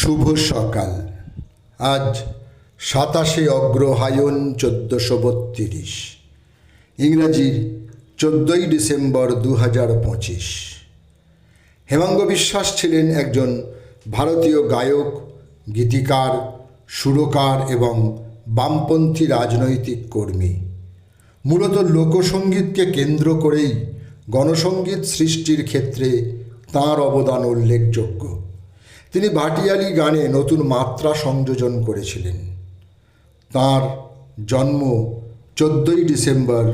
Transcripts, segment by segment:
শুভ সকাল। আজ সাতাশে অগ্রহায়ণ চোদ্দোশো বত্রিশ। ইংরাজির চোদ্দোই ডিসেম্বর দু হাজার পঁচিশ। হেমাঙ্গ বিশ্বাস ছিলেন একজন ভারতীয় গায়ক, গীতিকার, সুরকার এবং বামপন্থী রাজনৈতিক কর্মী। মূলত লোকসঙ্গীতকে কেন্দ্র করেই গণসঙ্গীত সৃষ্টির ক্ষেত্রে তাঁর অবদান উল্লেখযোগ্য। তিনি ভাটিয়ালি গানে নতুন মাত্রা সংযোজন করেছিলেন। তাঁর জন্ম চোদ্দোই ডিসেম্বর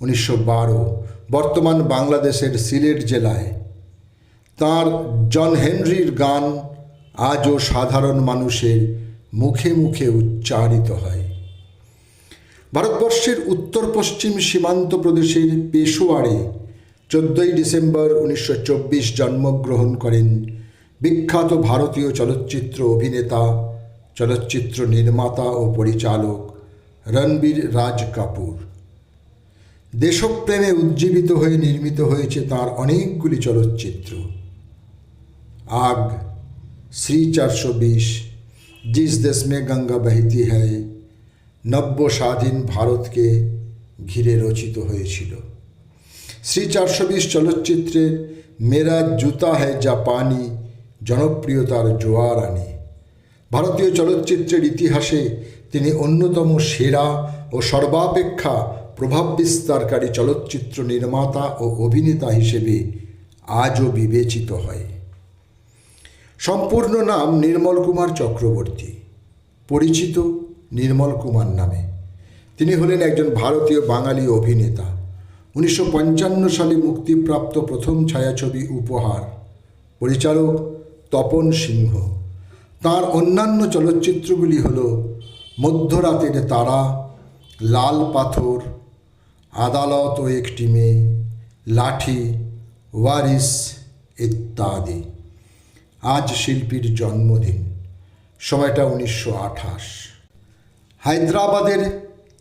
উনিশশো বারো, বর্তমান বাংলাদেশের সিলেট জেলায়। তাঁর জন হেনরির গান আজও সাধারণ মানুষের মুখে মুখে উচ্চারিত হয়। ভারতবর্ষের উত্তর পশ্চিম সীমান্ত প্রদেশের পেশোয়ারে চোদ্দোই ডিসেম্বর উনিশশো চব্বিশ জন্মগ্রহণ করেন বিখ্যাত ভারতীয় চলচ্চিত্র অভিনেতা, চলচ্চিত্র নির্মাতা ও পরিচালক রণবীর রাজ কাপুর। দেশপ্রেমে উজ্জীবিত হয়ে নির্মিত হয়েছে তার অনেকগুলি চলচ্চিত্র। আগ, শ্রী চারশো বিশ, জিস দেশ মে গঙ্গা বহিতি হ্যায়, নব্য স্বাধীন ভারতকে ঘিরে রচিত হয়েছিল। শ্রী চারশো বিশ চলচ্চিত্রের মেরা জুতা হ্যায় জাপানি জনপ্রিয়তার জোয়ার আনে। ভারতীয় চলচ্চিত্রের ইতিহাসে তিনি অন্যতম সেরা ও সর্বাপেক্ষা প্রভাব বিস্তারকারী চলচ্চিত্র নির্মাতা ও অভিনেতা হিসেবে আজও বিবেচিত হয়। সম্পূর্ণ নাম নির্মল কুমার চক্রবর্তী। পরিচিত নির্মল কুমার নামে। তিনি হলেন একজন ভারতীয় বাঙালি অভিনেতা। উনিশশো পঞ্চান্ন সালে মুক্তিপ্রাপ্ত প্রথম ছায়াছবি উপহার। পরিচালক তপন সিংহ। তার অন্যান্য চলচ্চিত্রগুলি হল মধ্যরাতের তারা, লাল পাথর, আদালত ও একটি মেয়ে, লাঠি, ওয়ারিস ইত্যাদি। আজ শিল্পীর জন্মদিন, সময়টা উনিশশো আঠাশ। হায়দ্রাবাদের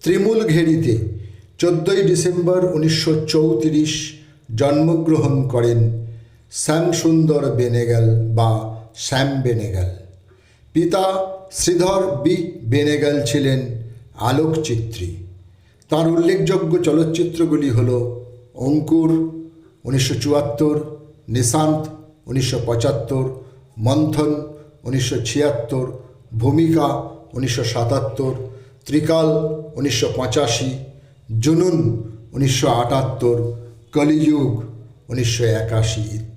ত্রিমূল ঘেরিতে চোদ্দোই ডিসেম্বর উনিশশো চৌত্রিশ জন্মগ্রহণ করেন শ্যামসুন্দর বেনেগাল বা শ্যাম বেনেগাল। পিতা শ্রীধর বি বেনেগাল ছিলেন আলোকচিত্রী। তার উল্লেখযোগ্য চলচ্চিত্রগুলি হল অঙ্কুর উনিশশো চুয়াত্তর, নিশান্ত উনিশশো পঁচাত্তর, মন্থন উনিশশো ছিয়াত্তর, ভূমিকা উনিশশো সাতাত্তর, ত্রিকাল উনিশশো পঁচাশি, জুনুন উনিশশো আটাত্তর, কলিযুগ উনিশশো একাশি ইত্যাদি।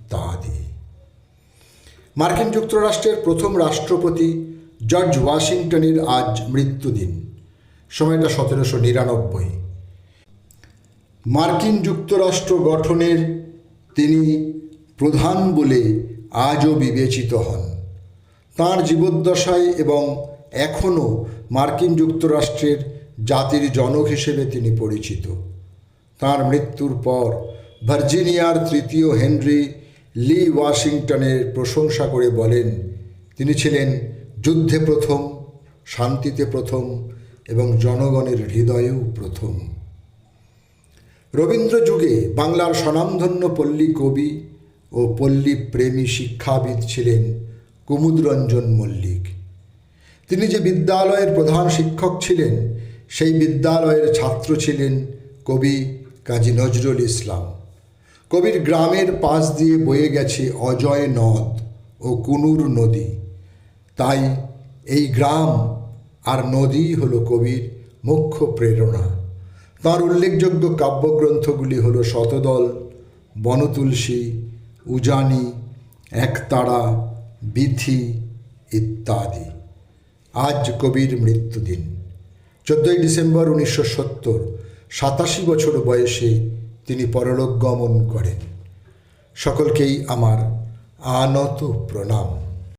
মার্কিন যুক্তরাষ্ট্রের প্রথম রাষ্ট্রপতি জর্জ ওয়াশিংটনের আজ মৃত্যুদিন। সময়টা সতেরোশো নিরানব্বই। মার্কিন যুক্তরাষ্ট্র গঠনের তিনি প্রধান বলে আজও বিবেচিত হন। তাঁর জীবদ্দশায় এবং এখনও মার্কিন যুক্তরাষ্ট্রের জাতির জনক হিসেবে তিনি পরিচিত। তাঁর মৃত্যুর পর ভার্জিনিয়ার তৃতীয় হেনরি লি ওয়াশিংটনের প্রশংসা করে বলেন, তিনি ছিলেন যুদ্ধে প্রথম, শান্তিতে প্রথম এবং জনগণের হৃদয়েও প্রথম। রবীন্দ্র যুগে বাংলার স্বনামধন্য পল্লী কবি ও পল্লী প্রেমী শিক্ষাবিদ ছিলেন কুমুদরঞ্জন মল্লিক। তিনি যে বিদ্যালয়ের প্রধান শিক্ষক ছিলেন, সেই বিদ্যালয়ের ছাত্র ছিলেন কবি কাজী নজরুল ইসলাম। কবির গ্রামের পাশ দিয়ে বয়ে গেছে অজয় নদ ও কুনুর নদী। তাই এই গ্রাম আর নদী হল কবির মুখ্য প্রেরণা। তাঁর উল্লেখযোগ্য কাব্যগ্রন্থগুলি হল শতদল, বনতুলসী, উজানি, একতারা, বিথি ইত্যাদি। আজ কবির মৃত্যুদিন। চোদ্দোই ডিসেম্বর উনিশশো সত্তর, সাতাশি বছর বয়সে তিনি পরলোক গমন করেন। সকলকেই আমার আনত প্রণাম।